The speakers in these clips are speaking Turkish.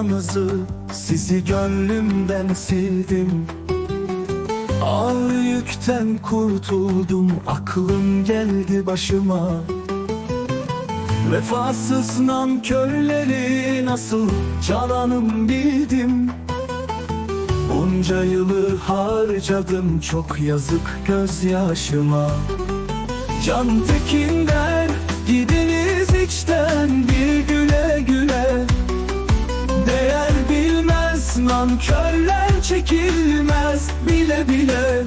duanızı Sizi gönlümden sildim. Ağır yükten kurtuldum Aklım geldi başıma. Vefasız nankörleri nasıl cananım bildim. Bunca yılı harcadım çok yazık gözyaşıma. Can Tekin gidiniz içten bir güle bilmez nankörler çekilmez bile bile.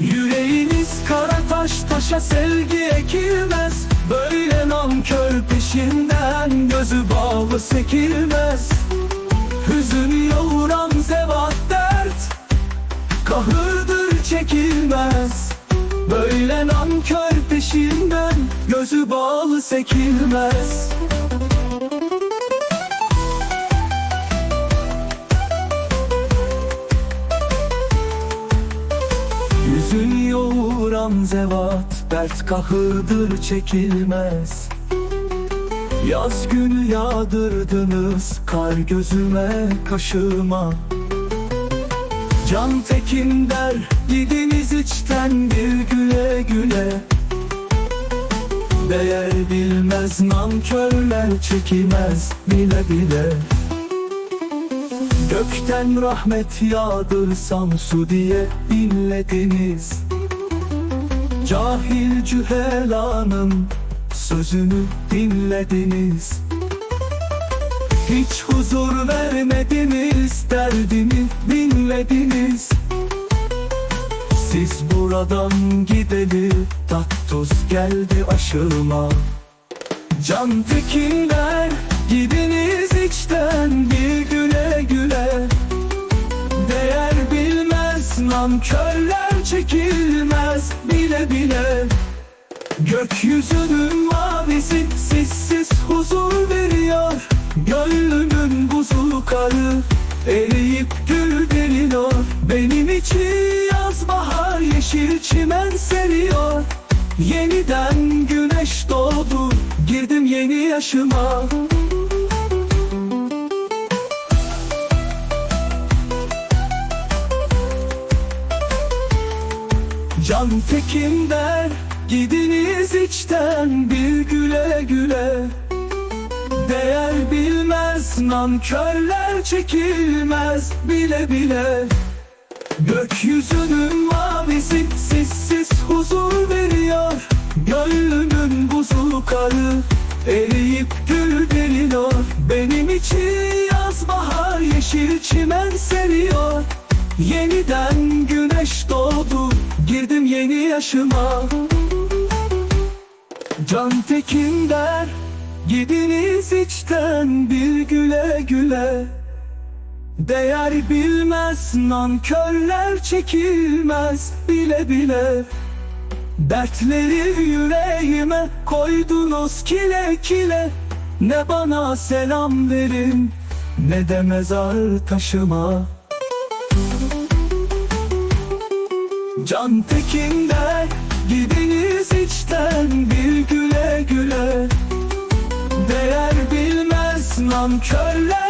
Yüreğiniz kara taş taşa sevgi ekilmez. Böyle nankör peşinden gözü bağlı sekilmez. Hüzün yoğuran zevat dert Kahırdır çekilmez. Böyle nankör peşinden Gözü bağlı sekilmez yoğuran zevat Dert kahırdır çekilmez. Yaz günü yağdırdınız Kar gözüme kaşıma. Can Tekin der Gidiniz içten bir güle güle. Değer bilmez nankörler çekilmez bile bile. Gökten rahmet yağdırsam su diye inlediniz Cahil cühelanın sözünü dinlediniz. Hiç huzur vermediniz derdimi dinlediniz. Siz buradan gideli tat tuz geldi aşıma. Can tekinler gidiniz içten bir güle güle. Değer bilmez nankörler çekilmez bile bile Gökyüzünün mavisi sessiz huzur veriyor. Gönlümün buzu karı eriyip gül veriyor. Benim için yaz bahar yeşil çimen seriyor. Yeniden güneş doğdu girdim yeni yaşıma Can Tekin der Gidiniz içten bir güle güle. Değer bilmez nankörler çekilmez bile bile. Gökyüzünün mavisi sessiz huzur veriyor. Gönlümün buzu karı eriyip gül veriyor Benim için yaz bahar yeşil çimen seriyor. Yeniden güneş doğdu girdim yeni yaşıma. Can Tekin der Gidiniz içten bir güle güle. Değer bilmez nankörler çekilmez bile bile. Dertleri yüreğime koydunuz kile kile. Ne bana selam verin ne de mezar taşıma Can Tekin der Gidiniz içten bir güle güle. Değer bilmez nankörler